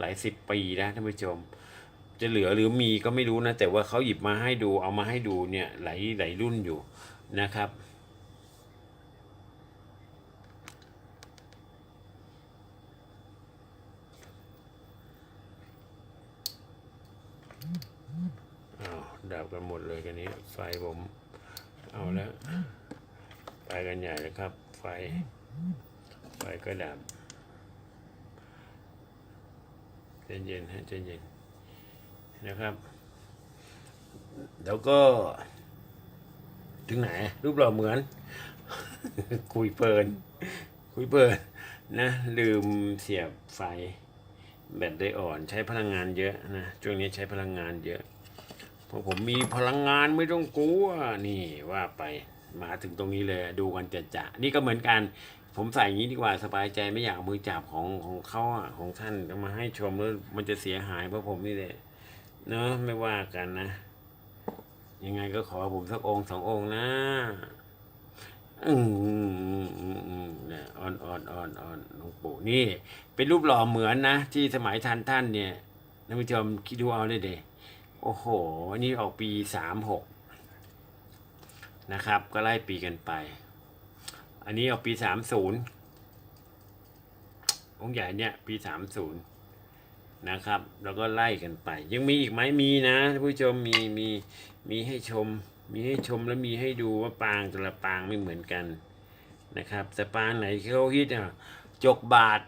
หลายสิบปีนะท่านผู้ชม จะเหลือหรือมีก็ไม่รู้นะ แต่ว่าเขาหยิบมาให้ดูเอามาให้ดูเนี่ยหลายหลายรุ่นอยู่นะครับอ้าวดับกันหมดเลยกันนี้ ไฟผม เอาแล้ว ไปกันใหญ่เลยครับ ไฟ ไฟก็ดับ ใจเย็นฮะใจเย็นนะครับ แล้วก็ ถึงไหน รูปหล่อเหมือน คุยเพลิน คุยเพลินนะ ลืมเสียบไฟ แบตได้อ่อนใช้พลังงานเยอะนะช่วงนี้ใช้พลังงานเยอะ เพราะผมมีพลังงานไม่ต้องกลัว นี่ว่าไปมาถึงตรงนี้เลยดูกันจะจะนี่ก็เหมือนกัน ผมใส่อย่างนี้ดีกว่าสบายใจไม่อยากมือจับของของเขาอะของท่านก็มาให้ชมแล้วมันจะเสียหายเพราะผมนี่แหละเนาะไม่ว่ากันนะ ยังไงก็ขอผมสักองค์สององค์นะอืมเนี่ยอ่อนอ่อนอ่อนอ่อนหลวงปู่นี่ เป็นรูปหล่อเหมือนนะที่สมัยทันท่านเนี่ยท่านผู้ชมคิดดูเอาเลยเดโอ้โหอันนี้ออกปีสามหกนะครับ ก็ไล่ปีกันไป อันนี้ออกปีสามศูนย์องค์ใหญ่เนี่ยปีสามศูนย์นะครับ แล้วก็ไล่กันไป ยังมีอีกไหมมีนะท่านผู้ชมมีมีมีให้ชม มีให้ชมแล้วมีให้ดูว่าปางแต่ละปางไม่เหมือนกันนะครับแต่ปางไหนเขาฮิตอะจกบาท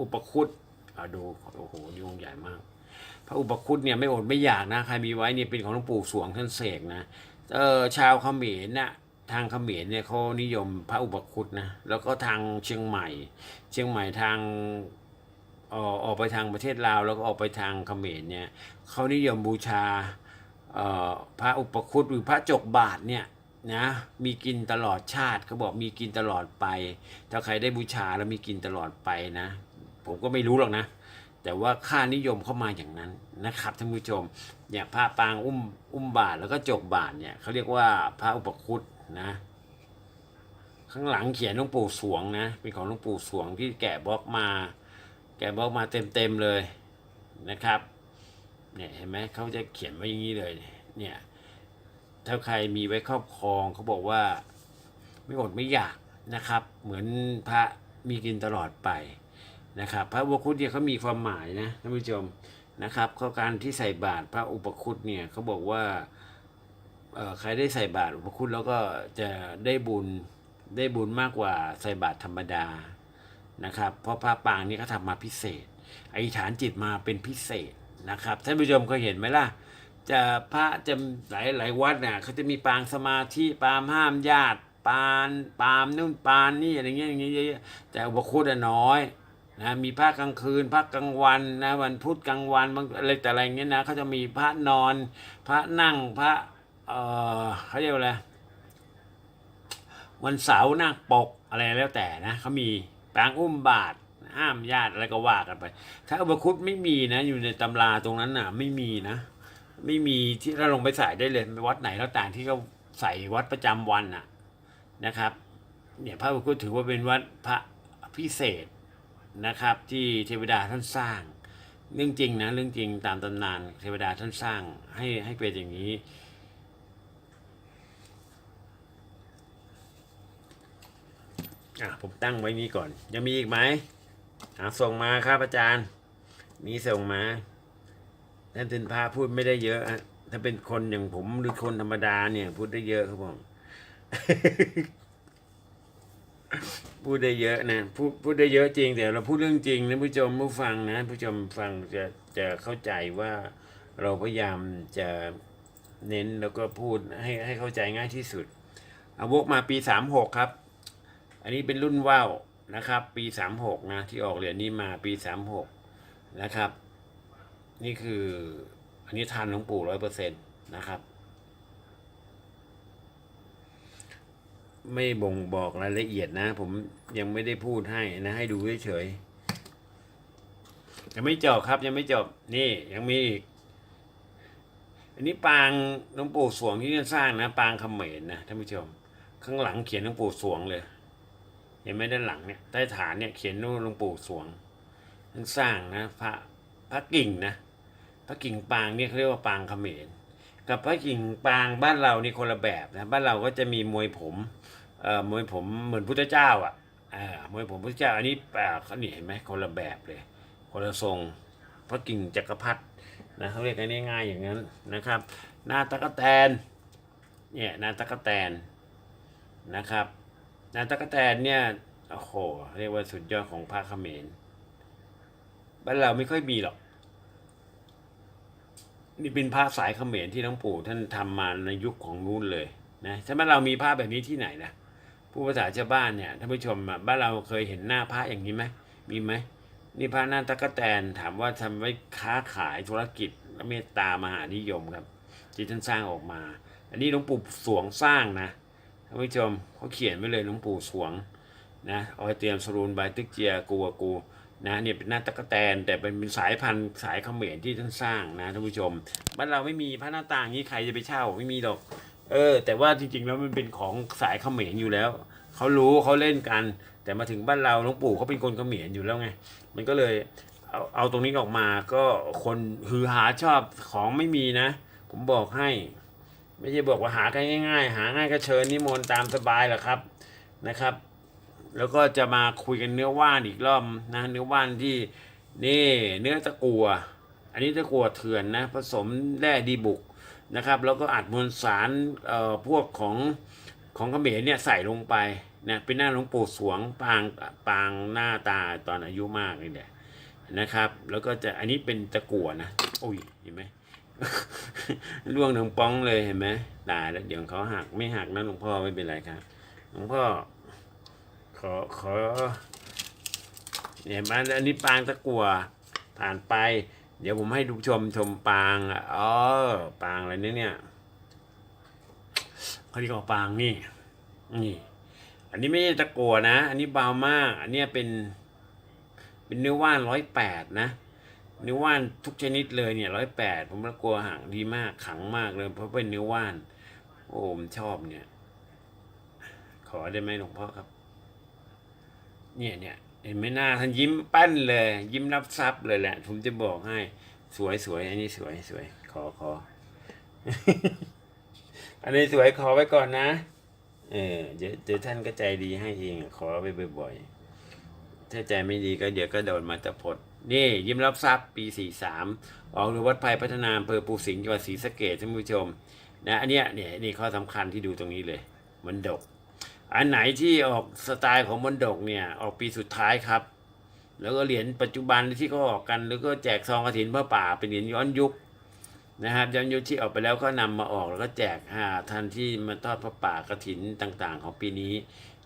อุปคุตเอาดูโอ้โหนี่องค์ใหญ่มาก พระอุปคุตเนี่ยไม่อดไม่อยากนะใครมีไว้เนี่ยเป็นของหลวงปู่สวงท่านเสกนะเออชาวเขมรน่ะ ทางเขมรเนี่ยเขานิยมพระอุปคุตนะแล้วก็ทางเชียงใหม่ เชียงใหม่ทางออออกไปทางประเทศลาวแล้วก็ออกไปทางเขมรเนี่ยเขานิยมบูชาเอ่อพระอุปคุตหรือพระจกบาทเนี่ยนะมีกินตลอดชาติเขาบอกมีกินตลอดไป ถ้าใครได้บูชาแล้วมีกินตลอดไปนะ ผมก็ไม่รู้หรอกนะ แต่ว่าค่านิยมเข้ามาอย่างนั้นนะครับท่านผู้ชมเนี่ยพระปางอุ้มอุ้มบาทแล้วก็จกบาทเนี่ยเขาเรียกว่าพระอุปคุต นะ ข้างหลังเขียนหลวงปู่สวงนะ เป็นของหลวงปู่สวงที่แกะบล็อกมา แกะบล็อกมาเต็มๆเลยนะครับ เนี่ยเห็นไหมเขาจะเขียนไว้อย่างนี้เลย เนี่ย ถ้าใครมีไว้ครอบครองเขาบอกว่าไม่อดไม่อยากนะครับ เหมือนพระมีกินตลอดไปนะครับ พระอุปคุตเนี่ยเขามีความหมายนะท่านผู้ชมนะครับข้อการที่ใส่บาตรพระอุปคุตเนี่ยเขาบอกว่า ใครได้ใส่บาตรอุปคุตแล้วก็จะได้บุญได้บุญมากกว่าใส่บาตรธรรมดานะครับ เพราะพระปางนี่เขาทำมาพิเศษอธิษฐานจิตมาเป็นพิเศษนะครับท่านผู้ชมเคยเห็นไหมล่ะ จะพระจะหลายหลายวัดเนี่ยเขาจะมีปางสมาธิปางห้ามญาติปานปามนู่นปานนี่อะไรเงี้ยอย่างเงี้ยแต่อุปคุตอะน้อยนะมีพระกลางคืนพระกลางวันนะวันพุธกลางวันบางอะไรแต่อะไรเงี้ยนะเขาจะมีพระนอน พระนั่งพระ เขาเรียกว่าอะไรวันเสาร์นั่งปกอะไรแล้วแต่นะเขามีปางอุ้มบาทห้ามญาติอะไรก็ว่ากันไป ถ้าอุปคุตไม่มีนะ อยู่ในตำราตรงนั้นน่ะ ไม่มีนะ ไม่มีที่เราลงไปใส่ได้เลยวัดไหนแล้วต่างที่เขาใส่วัดประจำวันน่ะนะครับ เนี่ยพระอุปคุตถือว่าเป็นวัดพระพิเศษนะครับ ที่เทวดาท่านสร้าง เรื่องจริงนะเรื่องจริงตามตำนานเทวดาท่านสร้างให้ให้เป็นอย่างนี้ อะผมตั้งไว้นี้ก่อน ยังมีอีกไหมอะส่งมาครับอาจารย์ มีส่งมาท่านเป็นพระพูดไม่ได้เยอะถ้าเป็นคนอย่างผมหรือคนธรรมดาเนี่ย พูดได้เยอะครับผมพูดได้เยอะนะพูดพูดได้เยอะจริงแต่เราพูดเรื่องจริงนะผู้ชมผู้ฟังนะผู้ชมฟังจะจะเข้าใจว่าเราพยายามจะเน้นแล้วก็พูดให้ให้เข้าใจง่ายที่สุดอาวกมาปีสามหกครับ อันนี้เป็นรุ่นว่าวนะครับ ปีสามหกนะที่ออกเหรียญนี้มาปีสามหกนะครับ นี่คืออันนี้ทันหลวงปู่ร้อยเปอร์เซ็นต์นะครับ ไม่บ่งบอกรายละเอียดนะ ผมยังไม่ได้พูดให้นะ ให้ดูเฉยๆยังไม่จบครับ ยังไม่จบนี่ยังมีอีกอันนี้ปางหลวงปู่สวงที่ท่านสร้างนะ ปางเขมรนะท่านผู้ชม ข้างหลังเขียนหลวงปู่สวงเลย เห็นไหมด้านหลังเนี่ยใต้ฐานเนี่ยเขียนนู่นหลวงปู่สวงท่านสร้างนะพระพระกิ่งนะพระกิ่งปางเนี่ยเขาเรียกว่าปางเขมร กับพระกิ่งปางบ้านเรานี่คนละแบบนะบ้านเราก็จะมีมวยผมเอ่อมวยผมเหมือนพุทธเจ้าอะเอ่ามวยผมพุทธเจ้าอันนี้แปลเขานี่เห็นไหมคนละแบบเลย คนละทรงพระกิ่งจักรพรรดินะเขาเรียกกันง่ายๆอย่างนั้นนะครับ หน้าตะกะแตนเนี่ยหน้าตะกะแตนนะครับ น้าตะกแตนเนี่ยโอ้โหเรียกว่าสุดยอดของพระเขมรบ้านเราไม่ค่อยมีหรอก นี่เป็นภาพสายเขมรที่หลวงปู่ท่านทำมาในยุคของนู้นเลยนะใช่ไหมเรามีภาพแบบนี้ที่ไหนนะผู้ภาษาชาวบ้านเนี่ยท่านผู้ชมบ้านเราเคยเห็นหน้าพระอย่างนี้ไหมมีไหมนี่พระหน้าตะกแตนถามว่าทำไว้ค้าขายธุรกิจและเมตตามหานิยมครับ ที่ท่านสร้างออกมา อันนี้หลวงปู่สวงสร้างนะ ท่านผู้ชมเขาเขียนไว้เลยหลวงปู่สวงนะเอาไว้เตรียมสรูนใบตึกเจียกูกูนะเนี่ยเป็นหน้าตะกแตนแต่เป็นเป็นสายพันธุ์สายเขมรที่ท่านสร้างนะท่านผู้ชมบ้านเราไม่มีพระหน้าต่างนี้ใครจะไปเช่าไม่มีหรอก เออ แต่ว่าจริงๆแล้วมันเป็นของสายเขมรอยู่แล้วเขารู้เขาเล่นกัน แต่มาถึงบ้านเราหลวงปู่เขาเป็นคนเขมรอยู่แล้วไง มันก็เลยเอาเอาตรงนี้ออกมาก็คนฮือหาชอบของไม่มีนะ ผมบอกให้ ไม่ใช่บอกว่าหากันง่าย ๆ หาง่ายก็เชิญนิมนต์ตามสบายแหละครับนะครับ แล้วก็จะมาคุยกันเนื้อว่านอีกรอบนะเนื้อว่านที่นี่เนื้อตะกัว อันนี้ตะกัวเถื่อนนะผสมแร่ดีบุกนะครับ แล้วก็อัดมวลสารเอ่อพวกของของเขมรเนี่ยใส่ลงไปนะเป็นหน้าหลวงปู่สวงปางปางหน้าตาตอนอายุมากนี่แหละนะครับ แล้วก็จะอันนี้เป็นตะกัวนะโอ้ยเห็นไหม ล่วงถึงป้องเลยเห็นไหมตายแล้วเดี๋ยวเขาหักไม่หักนะหลวงพ่อไม่เป็นไรครับหลวงพ่อ ขอขอเนี่ยมันอันนี้ปางตะกัวผ่านไป เดี๋ยวผมให้ดูชมชมปางอ๋อปางอะไรเนี่ยเนี่ยเขาเรียกว่าปางนี่นี่ อันนี้ไม่ใช่ตะกัวนะ อันนี้เบามาก อันเนี้ยเป็น เป็นเนื้อว่านร้อยแปดนะ นื้อว่านทุกชนิดเลยเนี่ยร้อยแปดผมกลัวหางดีมากขังมากเลย เพราะเป็นนื้อว่าน โอ้ผมชอบเนี่ย ขอได้ไหมหลวงพ่อครับ เนี่ยเนี่ยเห็นไหมหน้าท่านยิ้มปั้นเลย ยิ้มรับทรัพย์เลยแหละ ผมจะบอกให้ สวยสวยอันนี้สวยสวย ขอขอ อันนี้สวยขอไว้ก่อนนะ เออเดี๋ยวเดี๋ยวท่านก็ใจดีให้เอง ขอไปบ่อยๆถ้าใจไม่ดีก็เดี๋ยวก็โดนมาตะพด นี่ยิ้มรับทรัพย์ปีสี่สามออกหรือวัดภัยพัฒนาอำเภอปูสิงห์จังหวัดศรีสะเกษท่านผู้ชมนะอันเนี้ยเนี่ยนี่ข้อสำคัญที่ดูตรงนี้เลยมันดก อันไหนที่ออกสไตล์ของมนดกเนี่ยออกปีสุดท้ายครับ แล้วก็เหรียญปัจจุบันที่เขาออกกัน แล้วก็แจกซองกระถินพระป่าเป็นเหรียญย้อนยุคนะครับย้อนยุคที่ออกไปแล้วก็นำมาออกแล้วก็แจกหาท่านที่มาทอดพระป่ากระถินต่างๆ ของปีนี้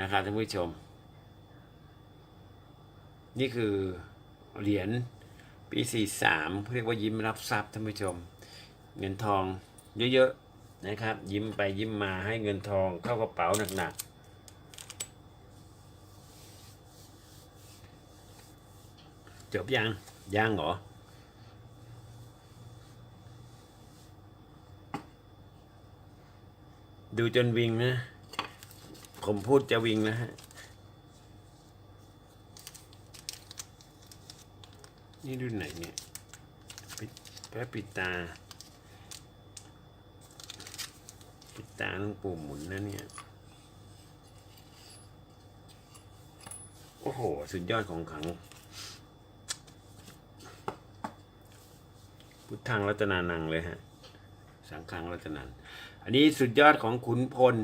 นะครับท่านผู้ชม นี่คือ เหรียญปี 43 เรียกว่ายิ้มรับทรัพย์ท่านผู้ชม เงินทองเยอะๆนะครับ ยิ้มไปยิ้มมาให้เงินทองเข้ากระเป๋าหนักๆจบยังยังเหรอ ดูจนวิงนะ ผมพูดจะวิงนะฮะ นี่รุ่นไหนเนี่ยปิดแป๊บปิดตา ปิดตาต้องปู่หมุนนะเนี่ย โอ้โห สุดยอดของขัง พุทธังรัตนานังเลยฮะ สังฆังรัตนันอันนี้สุดยอดของขุนพล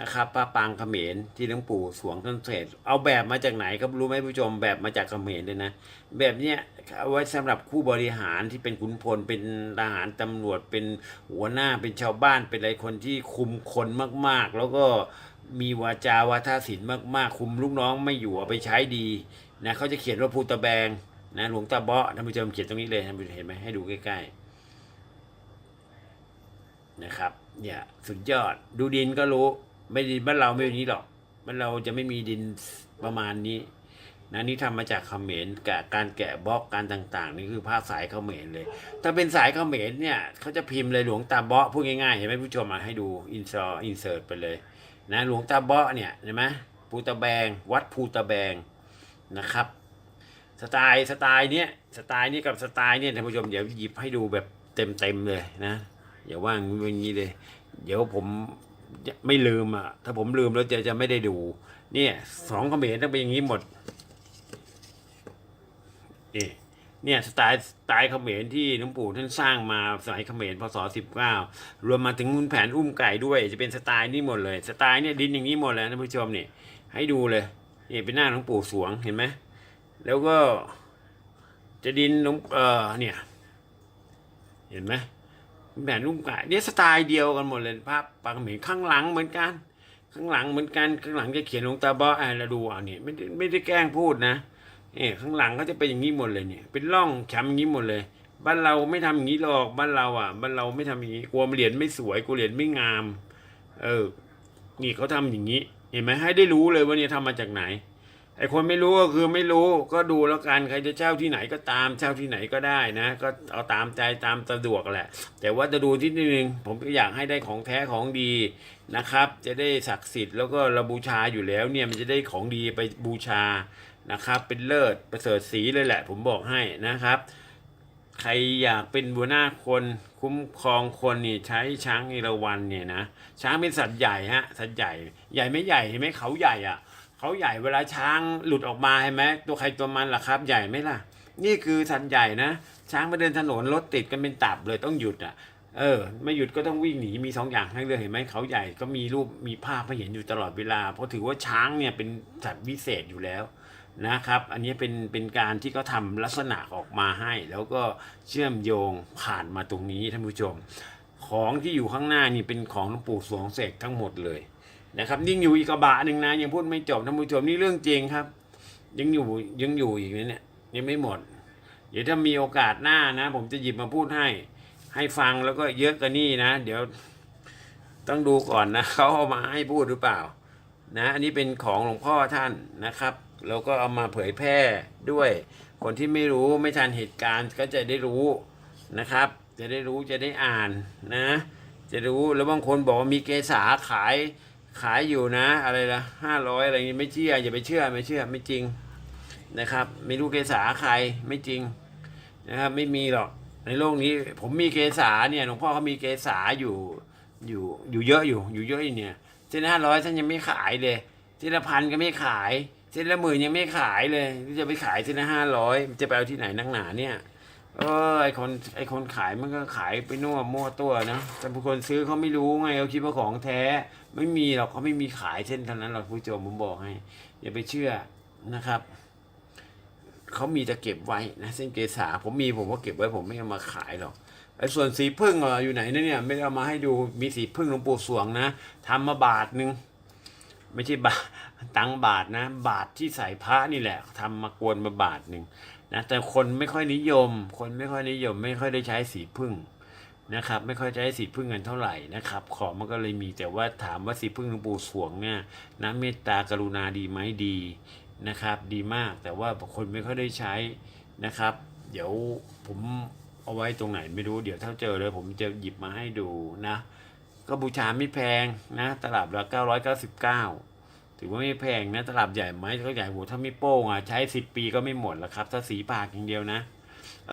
นะครับป้าปางเขมรที่หลวงปู่สวงท่านเสร็จเอาแบบมาจากไหนครับรู้ไหมผู้ชมแบบมาจากเขมรเลยนะ แบบเนี้ยเอาไว้สำหรับผู้บริหารที่เป็นขุนพลเป็นทหารตำรวจเป็นหัวหน้าเป็นชาวบ้านเป็นอะไรคนที่คุมคนมากๆ แล้วก็มีวาจาวาทศิลป์มากๆ คุมลูกน้องไม่อยู่เอาไปใช้ดีนะเขาจะเขียนว่าภูตะแบงนะหลวงตาเบาะท่านผู้ชมเขียนตรงนี้เลยท่านผู้ชมเห็นไหมให้ดูใกล้ๆนะครับเนี่ยสุดยอดดูดินก็รู้ ไม่ดินบ้านเราไม่แบบนี้หรอกบ้านเราจะไม่มีดินประมาณนี้นะนี่ทำมาจากเขมรแกะการแกะบล็อกการต่าง ๆ นี่คือภาพสายเขมรเลย ถ้าเป็นสายเขมรเนี่ยเขาจะพิมพ์เลยหลวงตาเบาะพูดง่ายๆเห็นไหมผู้ชมมาให้ดูอินซออินเสิร์ตไปเลยนะหลวงตาเบาะเนี่ยเห็นไหมภูตะแบง วัดภูตะแบงนะครับ สไตล์สไตล์เนี้ยสไตล์นี้กับสไตล์เนี่ยท่านผู้ชมเดี๋ยวหยิบให้ดูแบบเต็มเต็มๆเลยนะอย่าว่างอย่างนี้เลย เดี๋ยวผม ไม่ลืมอะ ถ้าผมลืมแล้วจะจะไม่ได้ดู เนี่ยสองเขมรต้องเป็นอย่างนี้หมดนี่เนี่ยสไตล์สไตล์เขมรที่หลวงปู่ท่านสร้างมาสมัยเขมรพศสิบเก้ารวมมาถึงคุณแผนอุ้มไก่ด้วย จะเป็นสไตล์นี้หมดเลย สไตล์เนี่ยดินอย่างนี้หมดเลยท่านผู้ชมนี่ให้ดูเลยนี่เป็นหน้าหลวงปู่สวงเห็นไหมแล้วก็จะดินหลวงเออเนี่ย เห็นไหม แผนอุ้มไก่เนี่ยสไตล์เดียวกันหมดเลยภาพปางเขมรข้างหลังเหมือนกัน ข้างหลังเหมือนกันข้างหลังจะเขียนลงตาบออ่าเราดูอะเนี่ยไม่ได้ไม่ได้แกล้งพูดนะเนี่ยข้างหลังก็จะเป็นอย่างนี้หมดเลยเนี่ยเป็นร่องช้ำอย่างนี้หมดเลย บ้านเราไม่ทำอย่างนี้หรอกบ้านเราอะบ้านเราไม่ทำอย่างนี้กลัวเหรียญไม่สวยกลัวเหรียญไม่งาม เออ นี่เขาทำอย่างนี้ เห็นไหมให้ได้รู้เลยว่าเนี่ยทำมาจากไหน ไอคนไม่รู้ก็คือไม่รู้ก็ดูแล้วกันใครจะเช่าที่ไหนก็ตามเช่าที่ไหนก็ได้นะ ก็เอาตามใจตามสะดวกแหละ แต่ว่าจะดูที่นึงผมก็อยากให้ได้ของแท้ของดีนะครับ จะได้ศักดิ์สิทธิ์แล้วก็เราบูชาอยู่แล้วเนี่ยมันจะได้ของดีไปบูชานะครับ เป็นเลิศประเสริฐสีเลยแหละ ผมบอกให้นะครับ ใครอยากเป็นบัวหน้าคนคุ้มครองคนนี่ใช้ช้างเอราวัณเนี่ยนะช้างเป็นสัตว์ใหญ่ฮะสัตว์ใหญ่ใหญ่ไม่ใหญ่เห็นไหมเขาใหญ่อะ เขาใหญ่เวลาช้างหลุดออกมาเห็นไหมตัวใครตัวมันล่ะครับ ใหญ่ไหมล่ะ นี่คือสัตว์ใหญ่นะ ช้างไปเดินถนนรถติดกันเป็นตับเลยต้องหยุดอะเออไม่หยุดก็ต้องวิ่งหนีมีสองอย่างให้เลือเห็นไหมเขาใหญ่ก็มีรูปมีภาพให้เห็นอยู่ตลอดเวลา เพราะถือว่าช้างเนี่ยเป็นสัตว์วิเศษอยู่แล้วนะครับ อันนี้เป็นเป็นการที่เขาทำลักษณะออกมาให้ แล้วก็เชื่อมโยงผ่านมาตรงนี้ท่านผู้ชม ของที่อยู่ข้างหน้านี่เป็นของหลวงปู่สวงเสกทั้งหมดเลย นะครับยิ่งอยู่อีกกระบะหนึ่งนะยังพูดไม่จบท่านผู้ชมนี่เรื่องจริงครับ ยังอยู่ยังอยู่อีกนะเนี่ยยังไม่หมด เดี๋ยวถ้ามีโอกาสหน้านะ ผมจะหยิบมาพูดให้ ให้ฟังแล้วก็เยอะกว่านี้นะ เดี๋ยวต้องดูก่อนนะเขาเอามาให้พูดหรือเปล่า นะอันนี้เป็นของหลวงพ่อท่านนะครับแล้วก็เอามาเผยแพร่ด้วย คนที่ไม่รู้ไม่ทันเหตุการณ์ก็จะได้รู้นะครับ จะได้รู้จะได้อ่านนะ จะรู้แล้วบางคนบอกว่ามีเกษาขาย ขายอยู่นะ อะไรละห้าร้อยอะไรนี้ไม่เชื่ออย่าไปเชื่อไม่เชื่อไม่จริงนะครับ ไม่รู้เกษาใครไม่จริงนะครับ ไม่มีหรอกในโลกนี้ ผมมีเกษาเนี่ยหลวงพ่อเขามีเกษาอยู่อยู่อยู่เยอะอยู่ อยู่เยอะอยู่เนี่ยเส้นห้าร้อยท่านยังไม่ขายเลยเส้นละพันก็ไม่ขายเส้นละหมื่นยังไม่ขายเลยจะไปขายเส้นละห้าร้อยจะไปเอาที่ไหนนักหนาเนี่ยเออไอคนไอคนขายมันก็ขายไปนั่วมั่วตัวนะแต่ผู้คนซื้อเขาไม่รู้ไงเขาคิดว่าของแท้ ไม่มีหรอกเขาไม่มีขายเส้นเท่านั้นหรอกผู้ชมผมบอกให้ อย่าไปเชื่อนะครับเขามีจะเก็บไว้นะเส้นเกษาผมมีผมก็เก็บไว้ผมไม่เอามาขายหรอกไอ้ส่วนสีพึ่งอะอยู่ไหนนะเนี่ยไม่ได้เอามาให้ดูมีสีพึ่งหลวงปู่สวงนะทำมาบาทหนึ่งไม่ใช่บาทตังบาทนะ บาทที่ใส่พระนี่แหละทำมากวนมาบาทหนึ่งนะแต่คนไม่ค่อยนิยม คนไม่ค่อยนิยม ไม่ค่อยได้ใช้สีพึ่ง นะครับ ไม่ค่อยใช้สีพึ่งกันเท่าไหร่นะครับ ของมันก็เลยมีแต่ว่าถามว่าสีพึ่งหลวงปู่สวงเนี่ยนะเมตตากรุณาดีไหมดีนะครับ ดีมากแต่ว่าคนไม่ค่อยได้ใช้นะครับ เดี๋ยวผมเอาไว้ตรงไหนไม่รู้เดี๋ยวถ้าเจอเลยผมจะหยิบมาให้ดูนะ ก็บูชาไม่แพงนะ ตลับละ999 ถือว่าไม่แพงนะ ตลับใหญ่ไหมก็ใหญ่โหถ้าไม่โป้งอะใช้สิบปีก็ไม่หมดแล้วครับ ถ้าสีปากอย่างเดียวนะ